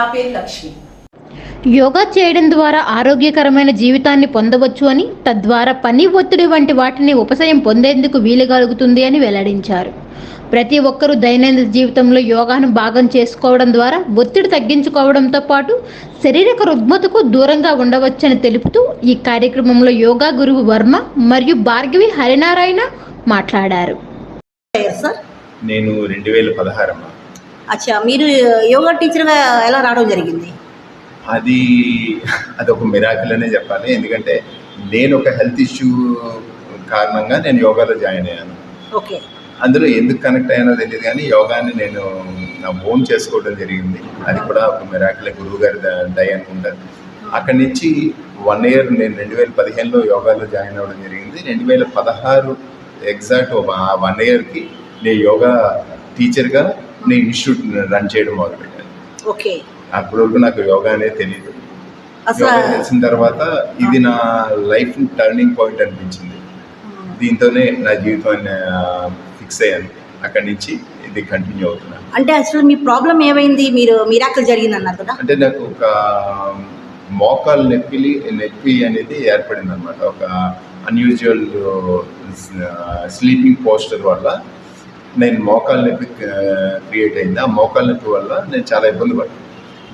నా పేరు లక్ష్మి. యోగా చేయడం ద్వారా ఆరోగ్యకరమైన జీవితాన్ని పొందవచ్చు అని తద్వారా పని ఒత్తిడి వంటి వాటిని ఉపశయం పొందేందుకు వీలుగలుగుతుంది అని వెల్లడించారు. ప్రతి ఒక్కరూ దైనందిన జీవితంలో యోగాను భాగం చేసుకోవడం ద్వారా ఒత్తిడి తగ్గించుకోవడంతో పాటు శారీరక రుగ్మతకు దూరంగా ఉండవచ్చని తెలుపుతూ ఈ కార్యక్రమంలో యోగా గురువు వర్మ మరియు భార్గవి హరినారాయణ మాట్లాడారు. నేను రెండు వేల పదహారమ్మ. అచ్చా మీరు యోగా టీచర్గా ఎలా రావడం జరిగింది? అది అది ఒక మిరాకిల్ అనే చెప్పాలి. ఎందుకంటే నేను ఒక హెల్త్ ఇష్యూ కారణంగా నేను యోగాలో జాయిన్ అయ్యాను. ఓకే. అందులో ఎందుకు కనెక్ట్ అయ్యానో తెలియదు కానీ యోగాని నేను నా ఓన్ చేసుకోవడం జరిగింది. అది కూడా ఒక మిరాకిల్ గురువు గారి దయ అనుకుంటాను అక్కడి నుంచి వన్ ఇయర్ నేను రెండు వేల పదిహేనులో యోగాలో జాయిన్ అవ్వడం జరిగింది. రెండు వేల పదహారు ఎగ్జాక్ట్ వన్ ఇయర్కి నేను యోగా టీచర్గా నేను ఇన్స్టిట్యూట్ రన్ చేయడం మొదలుపెట్టాను. ఓకే. అప్పటి వరకు నాకు యోగా అనేది తెలియదు అసలు యోగా తెలిసిన తర్వాత ఇది నా లైఫ్ టర్నింగ్ పాయింట్ అనిపించింది. దీంతోనే నా జీవితాన్ని ఫిక్స్ అయ్యాను. అక్కడి నుంచి ఇది కంటిన్యూ అవుతున్నాను అంటే అసలు మీ ప్రాబ్లం ఏమైంది? మీరు మిరాకల్ జరిగింది అన్నారు కదా? అంటే నాకు ఒక మోకాలు నొప్పి నొప్పి అనేది ఏర్పడింది అనమాట ఒక అన్యూజువల్ స్లీపింగ్ పోస్టర్ వల్ల నేను మోకాలు నొప్పి క్రియేట్ అయింది. ఆ మోకాలు నొప్పి వల్ల నేను చాలా ఇబ్బంది పడ్డాను.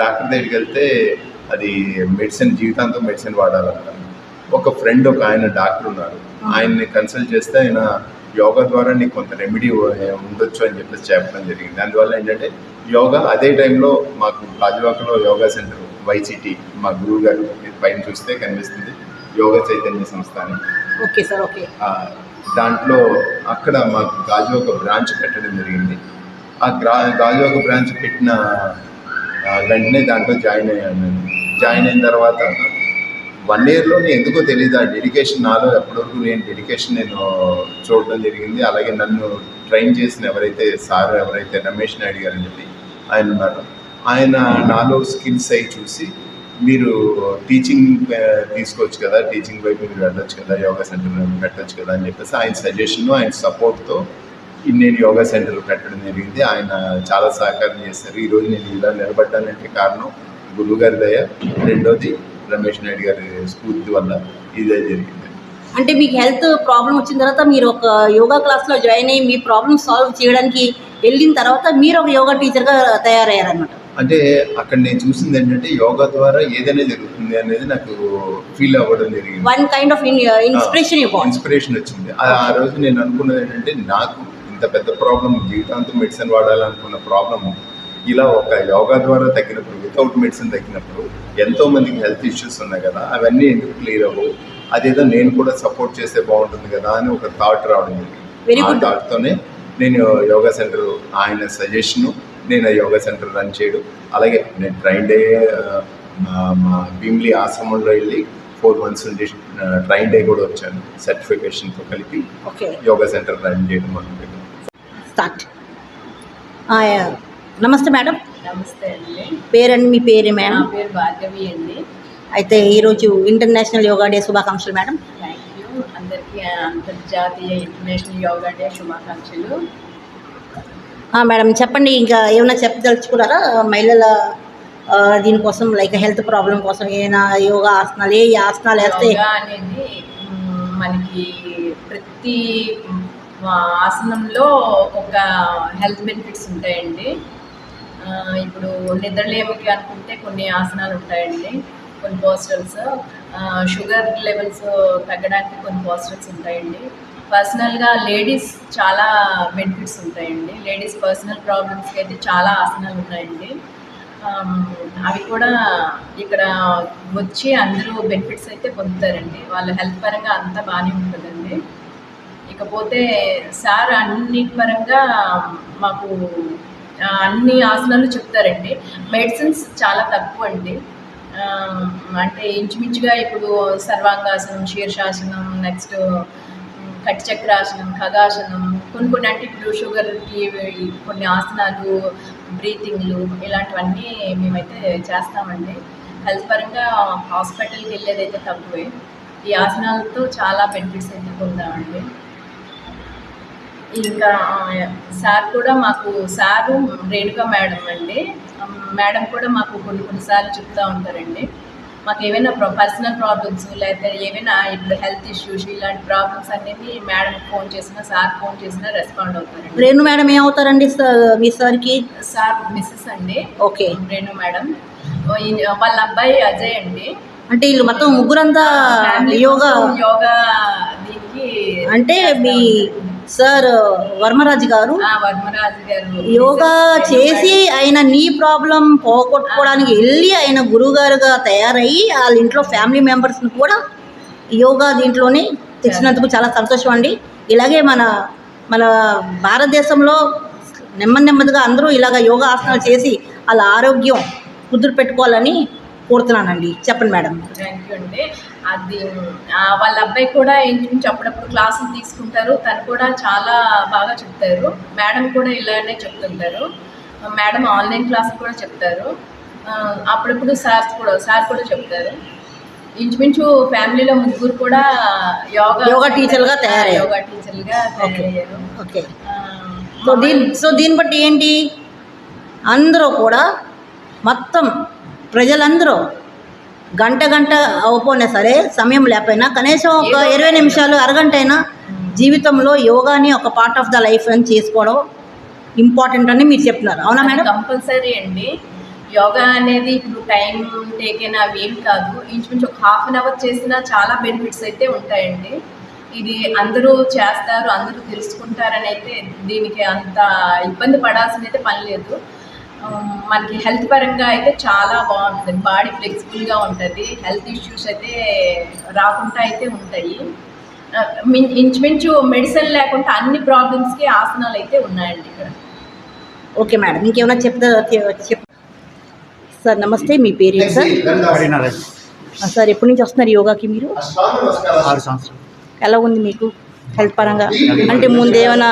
డాక్టర్ దగ్గరికి వెళ్తే అది మెడిసిన్ జీవితాంతం మెడిసిన్ వాడాలన్నారు. ఒక ఫ్రెండ్ ఒక ఆయన డాక్టర్ ఉన్నారు. ఆయన్ని కన్సల్ట్ చేస్తే ఆయన యోగా ద్వారా నీకు కొంత రెమెడీ ఉండొచ్చు అని చెప్పేసి చెప్పడం జరిగింది. అందువల్ల ఏంటంటే యోగా అదే టైంలో మాకు గాజువాకలో యోగా సెంటర్ వైసిటీ మా గురువు గారు పైన చూస్తే కనిపిస్తుంది. యోగా చైతన్య సంస్థ అని. Okay sir okay. దాంట్లో అక్కడ మాకు గాజు ఒక బ్రాంచ్ పెట్టడం జరిగింది. ఆ గ్రా గాజు ఒక బ్రాంచ్ పెట్టిన వెంటనే దాంట్లో జాయిన్ అయ్యాను నేను. జాయిన్ అయిన తర్వాత వన్ ఇయర్లోనే ఎందుకో తెలియదు ఆ డెడికేషన్ నాలో ఎప్పటివరకు నేను డెడికేషన్ నేను చూడడం జరిగింది. అలాగే నన్ను ట్రైన్ చేసిన ఎవరైతే సార్ ఎవరైతే రమేష్ నాయుడు గారు అని చెప్పి ఆయన ఉన్నారు. ఆయన నాలో స్కిల్స్ అయి చూసి మీరు టీచింగ్ uh, తీసుకోవచ్చు కదా? టీచింగ్ వైపు మీరు వెళ్ళొచ్చు కదా? యోగా సెంటర్ పెట్టొచ్చు కదా? అని చెప్పేసి ఆయన సజెషన్ ఆయన సపోర్ట్తో నేను యోగా సెంటర్ పెట్టడం జరిగింది. ఆయన చాలా సహకారం చేశారు. ఈరోజు నేను ఇలా నిలబడ్డానంటే కారణం గురువు గారి దయ. రెండోది రమేష్ నాయుడు గారి స్ఫూర్తి వల్ల ఇదే జరిగింది. అంటే మీకు హెల్త్ ప్రాబ్లం వచ్చిన తర్వాత మీరు ఒక యోగా క్లాస్లో జాయిన్ అయ్యి మీ ప్రాబ్లమ్ సాల్వ్ చేయడానికి వెళ్ళిన తర్వాత మీరు ఒక యోగా టీచర్గా తయారయ్యారనమాట అంటే అక్కడ నేను చూసింది ఏంటంటే యోగా ద్వారా ఏదైనా జరుగుతుంది అనేది నాకు ఫీల్ అవ్వడం జరిగింది. One kind of inspiration inspiration వచ్చింది. ఆ- రోజు నేను అనుకున్నది ఏంటంటే నాకు ఇంత పెద్ద ప్రాబ్లం జీవితాంతం మెడిసిన్ వాడాలనుకున్న ప్రాబ్లమ్ ఇలా ఒక యోగా ద్వారా తగ్గినప్పుడు వితౌట్ మెడిసిన్ తగ్గినప్పుడు ఎంతో మందికి హెల్త్ ఇష్యూస్ ఉన్నాయి కదా అవన్నీ ఎందుకు క్లియర్ అవ్వవు? అదేదో నేను కూడా సపోర్ట్ చేస్తే బాగుంటుంది కదా అని ఒక థాట్ రావడం జరిగింది. ఆ. థాట్తోనే నేను యోగా సెంటర్ ఆయన సజెషను నేను యోగా సెంటర్ రన్ చేయడం. అలాగే నేను ట్రైన్ డే మా భీమ్లీ ఆశ్రమంలో వెళ్ళి ఫోర్ మంత్స్ ఉండి ట్రైన్ డే కూడా వచ్చాను. సర్టిఫికేషన్తో కలిపి ఓకే. యోగా సెంటర్ రన్ చేయడం మొదలుపెట్టాను. స్టార్ట్. నమస్తే మేడం. నమస్తే అండి. పేరండి మీ పేరు నా మేడం? పేరు భార్గవి అండి. అయితే ఈరోజు ఇంటర్నేషనల్ యోగా డే శుభాకాంక్షలు మేడం. Thank you. అందరికీ అంతర్జాతీయ ఇంటర్నేషనల్ యోగా డే శుభాకాంక్షలు. మేడం చెప్పండి ఇంకా ఏమైనా చెప్పదలుచుకున్నారా? మహిళల దీనికోసం లైక్ హెల్త్ ప్రాబ్లం కోసం ఏమైనా యోగా ఆసనాలు ఏ ఆసనాలు వేస్తే అనేది మనకి ప్రతి ఆసనంలో ఒక హెల్త్ బెనిఫిట్స్ ఉంటాయండి. ఇప్పుడు నిద్రలేమికి అనుకుంటే కొన్ని ఆసనాలు ఉంటాయండి. కొన్ని పోస్టర్స్ షుగర్ లెవెల్స్ తగ్గడానికి కొన్ని పోస్టర్స్ ఉంటాయండి. పర్సనల్గా లేడీస్ చాలా బెనిఫిట్స్ ఉంటాయండి. లేడీస్ పర్సనల్ ప్రాబ్లమ్స్కి అయితే చాలా ఆసనాలు ఉన్నాయండి um, అవి కూడా ఇక్కడ వచ్చి అందరూ బెనిఫిట్స్ అయితే పొందుతారండి. వాళ్ళ హెల్త్ పరంగా అంతా బాగానే ఉంటుందండి. ఇకపోతే సార్ అన్ని పరంగా మాకు అన్ని ఆసనాలు చెప్తారండి. మెడిసిన్స్ చాలా తక్కువ అండి um, అంటే ఇంచుమించుగా ఇప్పుడు సర్వాంగాసనం శీర్షాసనం నెక్స్ట్ కటిచక్రాసనం ఖగాసనం కొన్ని కొన్ని అంటే ఇప్పుడు షుగర్కి కొన్ని ఆసనాలు బ్రీతింగ్లు ఇలాంటివన్నీ మేమైతే చేస్తామండి. హెల్త్ పరంగా హాస్పిటల్కి వెళ్ళేదైతే తక్కువే. ఈ ఆసనాలతో చాలా బెనిఫిట్స్ అయితే పొందామండి. ఇంకా సార్ కూడా మాకు సారు రేణుక మేడం అండి. మేడం కూడా మాకు కొన్ని కొన్నిసార్లు చెప్తూ ఉంటారండి. మాకు ఏమైనా పర్సనల్ ప్రాబ్లమ్స్ లేకపోతే ఏమైనా ఇప్పుడు హెల్త్ ఇష్యూస్ ఇలాంటి ప్రాబ్లమ్స్ అనేవి మేడం ఫోన్ చేసినా సార్ ఫోన్ చేసినా రెస్పాండ్ అవుతారండి. రేణు మేడం ఏమవుతారండి మీ సార్కి సార్ మిస్సెస్ అండి. ఓకే. రేణు మేడం వాళ్ళ అబ్బాయి అజయ్ అండి. అంటే వీళ్ళు మొత్తం ముగ్గురంతా యోగా యోగా దీనికి అంటే మీ సార్ వర్మరాజు గారు? యోగా చేసి ఆయన నీ ప్రాబ్లం పోగొట్టుకోవడానికి వెళ్ళి ఆయన గురువుగారుగా తయారయ్యి వాళ్ళ ఇంట్లో ఫ్యామిలీ మెంబర్స్ని కూడా యోగా దీంట్లోనే తెచ్చినందుకు చాలా సంతోషం అండి. ఇలాగే మన మన భారతదేశంలో నెమ్మది నెమ్మదిగా అందరూ ఇలాగ యోగా ఆసనాలు చేసి వాళ్ళ ఆరోగ్యం కుదురు పెట్టుకోవాలని కోరుతున్నానండి. చెప్పండి మేడం. థ్యాంక్ యూ అండి. అది వాళ్ళ అబ్బాయి కూడా ఇంచుమించు అప్పుడప్పుడు క్లాసులు తీసుకుంటారు. తను కూడా చాలా బాగా చెప్తారు. మేడం కూడా ఇలానే చెప్తుంటారు. మేడం ఆన్లైన్ క్లాసులు కూడా చెప్తారు. అప్పుడప్పుడు సార్స్ కూడా సార్ కూడా చెప్తారు. ఇంచుమించు ఫ్యామిలీలో ముగ్గురు కూడా యోగా యోగా టీచర్లుగా తయారయ్యారు. యోగా టీచర్లుగా తయారయ్యారు. ఓకే. సో దీని సో దీన్ని బట్టి ఏంటి? అందరూ కూడా మొత్తం ప్రజలందరూ గంట గంట అవ్వపోయినా సరే సమయం లేకపోయినా కనీసం ఒక ఇరవై నిమిషాలు అరగంట అయినా జీవితంలో యోగాని ఒక పార్ట్ ఆఫ్ ద లైఫ్ అని చేసుకోవడం ఇంపార్టెంట్ అని మీరు చెప్తున్నారు. అవునా మేడం? కంపల్సరీ అండి. యోగా అనేది ఇప్పుడు టైం టేకెన్ అవి ఏం కాదు. ఇంచుమించు ఒక హాఫ్ అన్ అవర్ చేసినా చాలా బెనిఫిట్స్ అయితే ఉంటాయండి. ఇది అందరూ చేస్తారు అందరూ తెలుసుకుంటారని అయితే దీనికి అంత ఇబ్బంది పడాల్సిన అయితే పని లేదు. మనకి హెల్త్ పరంగా అయితే చాలా బాగుంటుంది. బాడీ ఫ్లెక్సిబుల్గా ఉంటుంది. హెల్త్ ఇష్యూస్ అయితే రాకుండా అయితే ఉంటాయి. ఇంచుమించు మెడిసిన్ లేకుండా అన్ని ప్రాబ్లమ్స్కి ఆసనాలు అయితే ఉన్నాయండి ఇక్కడ. ఓకే మేడం ఇంకేమైనా చెప్తా చెప్ సార్ నమస్తే. మీ పేరు సార్? ఆ, సార్ ఎప్పటి నుంచి వస్తున్నారు యోగాకి మీరు? ఆరు సంవత్సరాలు. ఎలా ఉంది మీకు? హెల్త్ పరంగా? అంటే ముందు ఏమైనా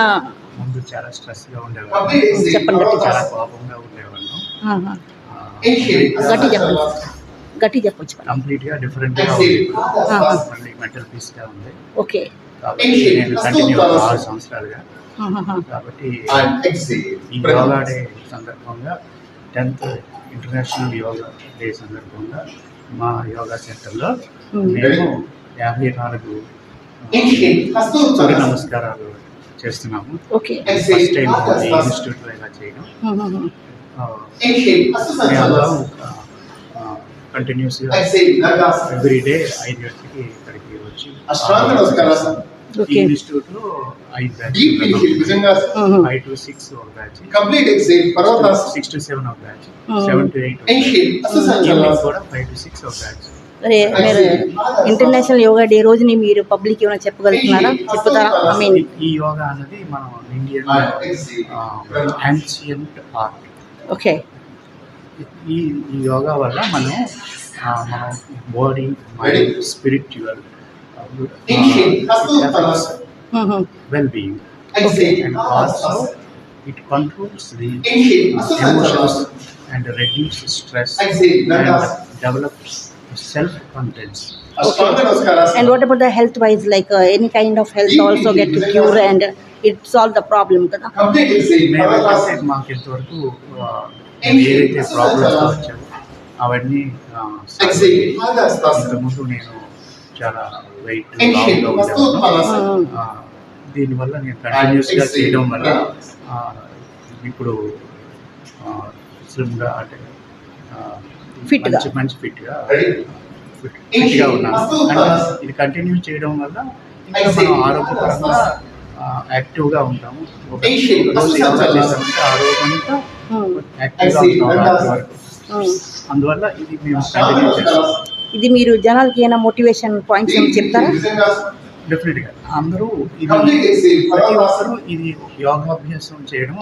ముందు చాలా స్ట్రెస్గా ఉండేవాళ్ళం. చెప్పండి చాలా కోపంగా ఉండేవాళ్ళం. గట్టి చెప్పండి. గట్టి చెప్పొచ్చు. కంప్లీట్గా డిఫరెంట్గా ఉంది. మళ్ళీ మెంటల్ పీస్గా ఉంది. ఓకే. కాబట్టి నేను కంటిన్యూ ఆరు సంవత్సరాలుగా. కాబట్టి ఈ యోగా డే సందర్భంగా టెన్త్ ఇంటర్నేషనల్ యోగా డే సందర్భంగా మా యోగా సెంటర్లో మ్మ్. మేము యాభై నాలుగు సూర్య నమస్కారాలు చేస్తున్నాము. ఓకే ఫస్ట్ టైం ఇన్స్టిట్యూట్లో ఇలా చేయడం. కంటిన్యూస్గా ఎవ్రీ డే ఐదు గంటలకి ఇక్కడికి వచ్చి ఇన్స్టిట్యూట్లో ఐదు బ్యాచ్ నిజంగా ఆహా. ఫైవ్ టు సిక్స్ ఒక బ్యాచ్ సిక్స్ టు సెవెన్ ఒక బ్యాచ్ ఆహా. సెవెన్ టు ఎయిట్ కూడా ఫైవ్ టు సిక్స్ ఒక బ్యాచ్ మీరు ఇంటర్నేషనల్ యోగా డే రోజుని మీరు పబ్లిక్ ఏమైనా చెప్పగలుగుతున్నారా? చెప్తారా ఐ మీన్ ఈ యోగా అనేది మనం ఇండియన్ యాన్షియంట్ ఆర్ట్ ఓకే. ఈ ఈ యోగా వల్ల మనం మన body mind spiritual. Well being and also it controls the uh, emotions and reduces stress and develops self-confidence. అష్టాంగ నమస్కారాలు and what about the healthwise like any kind of health also get to cure and it solve the problem కదా complete exhale పర్వతాస్ మేమైతే మాకు ఇంతవరకు ఆ, ఏదైతే problems వచ్చాయో అవన్నీ ఆ, solve ఎక్సేల్ అయ్యాయి. పాదాస్తాస్ ఇంతకుముందు నేను చాలా వెయిట్ ఎన్షియన్ లావుగా వస్తు ఉండేవాడిని. పదాస్ ఆ, దీనివల్ల నేను కంటిన్యూస్గా చేయడం వల్ల ఆ, ఇప్పుడు స్లిమ్గా అంటే ఆ, Fit గా. మంచి మంచి ఫిట్గా? ఫిట్గా ఉన్నాను అంటే ఇది కంటిన్యూ చేయడం వల్ల ఇంకా మనం ఆరోగ్యపరంగా యాక్టివ్గా ఉంటాము ఒక ఒక రోజు యోగా చేసామంటే ఆ రోజు అంతా యాక్టివ్గా ఉంటాం. రాత్రి వరకు అందువల్ల ఇది మేము కంటిన్యూ చేస్తాం. ఇది మీరు జనాలకి ఏమైనా మోటివేషన్ పాయింట్స్ ఏమైనా చెప్తారా? డెఫినెట్గా అందరూ ఇది ప్రతి ఒక్కరూ ఇది యోగాభ్యాసం చేయడం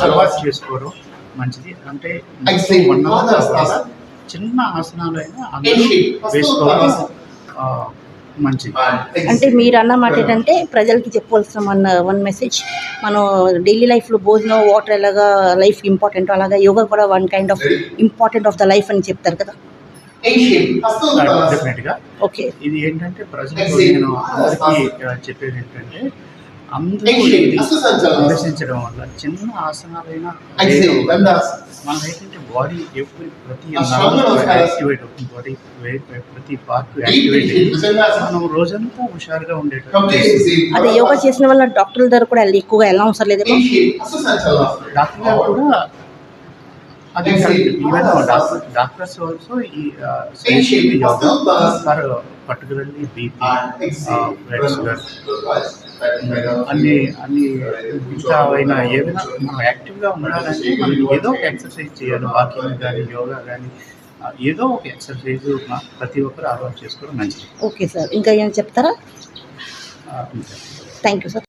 అలవాటు చేసుకోవడం మంచిది. అంటే. One hour. చిన్న ఆసనాలైనా అందరూ Excellent. Fast, వేసుకోవడం fast. ఆ, మంచిది. అంటే మీరు అన్నమాట ఏంటంటే ప్రజలకి చెప్పవలసిన వన్ వన్ మెసేజ్ మనం డైలీ లైఫ్లో భోజనం వాటర్ ఎలాగా లైఫ్ ఇంపార్టెంట్ అలాగా యోగా కూడా one kind of important of the life అని చెప్తారు కదా. డెఫినెట్గా ఓకే ఇది ఏంటంటే ప్రజలకు నేను అందరికీ చెప్పేది ఏంటంటే అందరూ అభ్యసించడం వల్ల చిన్న ఆసనాలైనా మన ఏంటంటే బాడీ ఎప్పుడు ప్రతి యాక్టివేట్ అవుతుంది. బాడీ ప్రతి పార్ట్ యాక్టివేట్ మనం రోజంతా హుషారుగా ఉండేటట్టు అదే యోగా చేసిన వల్ల డాక్టర్ల దగ్గర కూడా ఎక్కువగా వెళ్ళడం అవసరం లేదు డాక్టర్ గారు కూడా అది డాక్టర్స్ ఆల్సో ఈ for particularly BP blood sugar అన్ని అన్ని ఇంకా అయినా ఏదైనా మనం యాక్టివ్గా ఉండాలంటే మనం ఏదో ఒక ఎక్సర్సైజ్ చేయాలి. వాకింగ్ కానీ యోగా కానీ ఏదో ఒక ఎక్సర్సైజ్ ప్రతి ఒక్కరు అలవాటు చేసుకోవడం మంచిది. ఓకే సార్ ఇంకా ఏమైనా చెప్తారా. Thank you sir